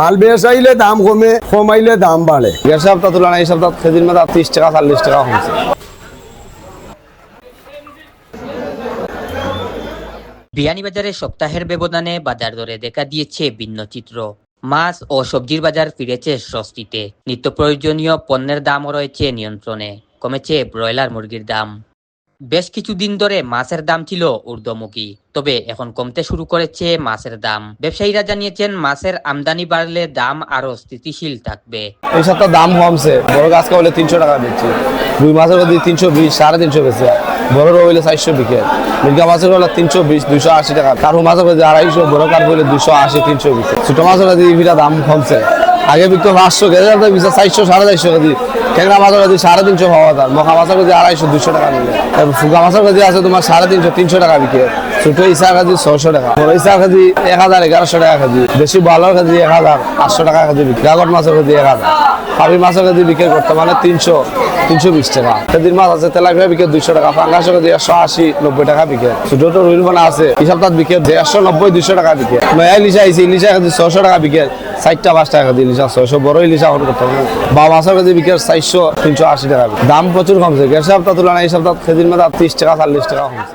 মাল বেসাইলে দাম কমে কমাইলে দাম বাড়ে। সপ্তাহ তুলনায় এই সপ্তাহ সেদিন ত্রিশ টাকা চল্লিশ টাকা কমছে বিয়ানীবাজারে সপ্তাহের ব্যবধানে বাজার দরে দেখা দিয়েছে ভিন্ন চিত্র। মাছ ও সবজির বাজার ফিরেছে স্বস্তিতে। নিত্য প্রয়োজনীয় পণ্যের দামও রয়েছে নিয়ন্ত্রণে। কমেছে ব্রয়লার মুরগির দাম। বেশ কিছুদিন ধরে মাছের দাম ছিল ঊর্ধ্বমুখী, তবে এখন কমতে শুরু করেছে মাছের দাম। ব্যবসায়ীরা জানিয়েছেন, মাছের আমদানি বাড়লে দাম আরও স্থিতিশীল থাকবে। এই সপ্তাহ দাম কমছে। বড় গাছ হলে তিনশো টাকা বেচছি রুই মাছের যদি তিনশো বিশ, সাড়ে তিনশো বেচে। বড় হইলে চারশো বিকে। মির্গা মাছের হলে তিনশো বিশ, দুইশো আশি টাকা। কারু মাছের যদি আড়াইশো, বড় কার হইলে দুইশো আশি, তিনশো বিকে। ছোট মাছের ইভিটা দাম কমছে। আগে বিকতো পাঁচশো বিশে চারশো, সাড়ে চারশো কেজি ট্যাংরা মাছের যদি সাড়ে তিনশো পাওয়া যায়। মখা মাছের যদি আড়াইশো দুশো টাকা মিলে ফুকা মাছের যদি আছে তোমার সাড়ে তিনশো তিনশো টাকা বিকে ছোট ইসা কেজি ছশো টাকা। বড় ইসা কেজি এক হাজার, এগারোশো টাকা কেজি। বেশি ভালো কেজি এক হাজার, আটশো টাকা কেজি বিক্রি। গাগট মাছের কেজি এক হাজার। পাবি মাছের কেজি বিক্রি করতে মানে তিনশো তিনশো বিশ টাকা। সেদিন মাছ আছে, তেলাপিয়া বিকে দুইশো টাকা। পাঙ্গাসের কেজি একশো আশি, নব্বই টাকা বিকে ছোট ছোট রুইল বানা আছে এই সপ্তাহ বিকে দেড়শো, নব্বই, দুইশো টাকা বিকে নয়া ইলিশা আইসি ইলিশা কেজি ছশো টাকা বিকে পাঁচ টাকা ছয়শো বড় করতে হবে। বিকেল চারশো, তিনশো আশি টাকা দাম প্রচুর কমছে। সপ্তাহ তুলনায় এই সপ্তাহ সেদিন টাকা, চল্লিশ টাকা কমছে।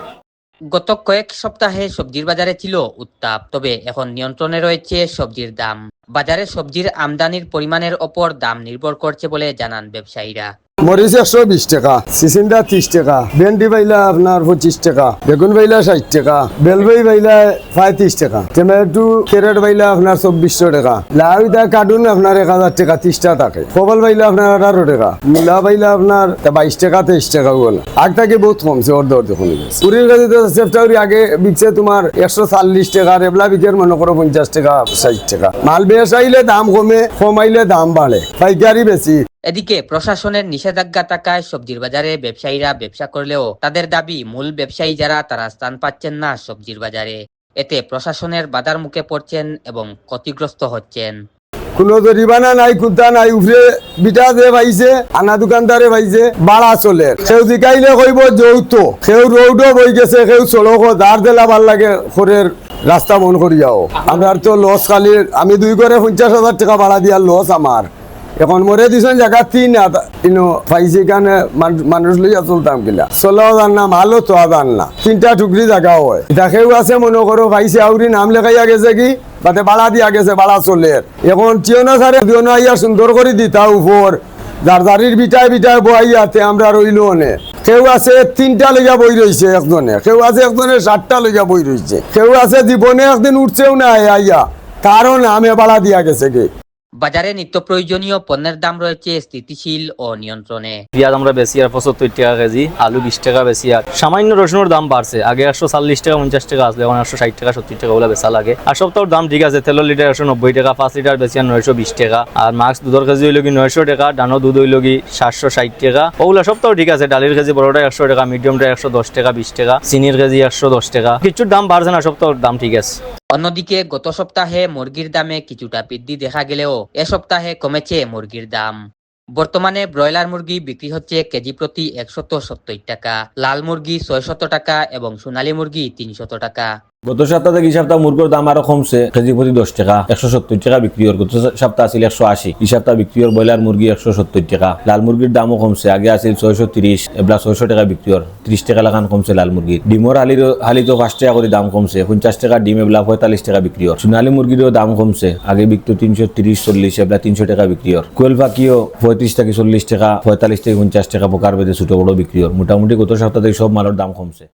গত কয়েক সপ্তাহে সবজির বাজারে ছিল উত্তাপ, তবে এখন নিয়ন্ত্রণে রয়েছে সবজির দাম। বাজারে সবজির আমদানির পরিমাণের ওপর দাম নির্ভর করছে বলে জানান ব্যবসায়ীরা। মরিচ একশো বিশ টাকা সিসিন্দা ত্রিশ টাকা, ভেন্ডি বাইলা আপনার পঁচিশ টাকা, বেগুন বাইলা ষাট টাকা, বেলবাই বাইলা পঁয়ত্রিশ টাকা, টমেটো, ক্যারেট বাইলা আপনার চব্বিশশো টাকা, লাউ দা কার্টুন আপনার এক হাজার টাকা, ত্রিশটা থাকে কবল বাইলা আপনার আঠারো টাকা, মূলা বাইলা আপনার বাইশ টাকা, তেইশ টাকা বল। আগ থেকে বহুত কমছে, অর্ধ অর্ধ কমে গেছে। পুরীর কাছে সেফটাউরি আগে বিকছে তোমার একশো চাল্লিশ টাকা, রেবলা বিকের মনে করো পঞ্চাশ টাকা, ষাট টাকা। মাল বেসাইলে দাম কমে, কমাইলে দাম বাড়ে। পাইকারি বেশি। এদিকে প্রশাসনের নিষেধাজ্ঞা থাকায় সবজির বাজারে ব্যবসায়ীরা ব্যবসা করলেও তাদের দাবি, মূল ব্যবসায়ী যারা তারা স্থান পাচ্ছেন না সবজির বাজারে। এতে প্রশাসনের বাধার মুখে পড়ছেন এবং ক্ষতিগ্রস্ত হচ্ছেন। কোনো জরিমানা নাই কুত্তা নাই, উফরে বিটা যে পাইছে আনা দোকানদারে পাইছে বাড়া চলে। সেও জিকাইলে কইব যৌথ সেও রৌডো বই গেছে, সেও চলক দার দিলা ভালো লাগে খরের রাস্তা মন করি যাও। আমার তো লস খালি, আমি দুই করে পঞ্চাশ হাজার টাকা ভাড়া দিয়ার লস আমার এখন মরে দিছেন জায়গা তিন ইনো পাইছে কানে মানুষ লইয়া চলতাম কিলা চলাও জান না মালও তো জান না। তিনটা টুকরি জায়গা হয়। তাকেও আছে, মনে করো পাইছে আউরি নাম লেখাইয়া গেছে কি? তাতে বাড়া দিয়া গেছে বাড়া চলে। এখন চিওনা সারে দিওনা আইয়া সুন্দর করে দিতা উপর। যার দাঁড়ির বিটায় বিটায় বইয়াতে আমরা রইল নে। কেউ আছে, তিনটা লেগা বই রইছে একজনে। কেউ আছে, একজনে সাতটা লেগা বই রইছে। কেউ আছে, জীবনে একদিন উঠছেও না আইয়া। কারণ আমি বাড়া দিয়া গেছে গে বাজারে নিত্য প্রয়োজনীয় পণ্যের দাম রয়েছে স্থিতিশীল ও নিয়ন্ত্রণে। পেঁয়াজ আমরা বেশি আর পঁচাত্তর টাকা কেজি, আলু বিশ টাকা বেশি আর সামান্য রসুনের দাম বাড়ছে। আগে একশো চল্লিশ টাকা, পঞ্চাশ টাকা আসলে, এখন একশো ষাট টাকা, সত্তর টাকা ওগুলো বেচা লাগে। আর সপ্তাহের দাম ঠিক আছে তেলের লিটার একশো নব্বই টাকা, পাঁচ লিটার বেশি আর নয়শো বিশ টাকা। আর মাছ দুধের কেজি হইল কি নয়শো টাকা ডানো দুধ হইল কি সাতশো ষাট টাকা। ওগুলো সপ্তাহ ঠিক আছে, ডালির কেজি বড়টা একশো টাকা, মিডিয়ামটা একশো দশ টাকা, বিশ টাকা, চিনির কেজি একশো দশ টাকা। কিছুর দাম বাড়ছে না, সপ্তাহের দাম ঠিক আছে। অন্যদিকে, গত সপ্তাহে মুরগির দামে কিছুটা বৃদ্ধি দেখা গেলেও এ সপ্তাহে কমেছে মুরগির দাম। বর্তমানে ব্রয়লার মুরগি বিক্রি হচ্ছে কেজি প্রতি একশত সত্তর টাকা, লাল মুরগি ছয়শত টাকা এবং সোনালী মুরগি তিনশত টাকা। গত সপ্তাহ থেকে এই সপ্তাহ মুরগোর দাম আরও কমছে। কেজি প্রতি দশ টাকা, একশো সত্তর টাকা বিক্রি হর গত সপ্তাহ আছিল একশো আশি। এই সপ্তাহ বিক্রি হর ব্রয়লার মুরগি একশো সত্তর টাকা, লাল মুরগির দামও কমছে। আগে আছিল ছয়শো তিরিশ এবলা ছয়শো টাকা বিক্রি হর ত্রিশ টাকা লাগান কমছে লাল মুরগি ডিমর হালির হালি তো পাঁচ টাকা করে দাম কমছে। পঞ্চাশ টাকা ডিম এবলা পঁয়তাল্লিশ টাকা বিক্রি হর সোনালী মুরগিরও দাম কমছে। আগে বিকতো তিনশো তিরিশ চল্লিশ এবলা তিনশো টাকা বিক্রি হর কোয়েল পাখিও পঁয়ত্রিশ থেকে চল্লিশ টাকা, পঁয়তাল্লিশ থেকে পঞ্চাশ টাকা পোকার বেঁধে ছোট বড় বিক্রি হর মোটামুটি গত সপ্তাহ থেকে সব মালের দাম কমছে।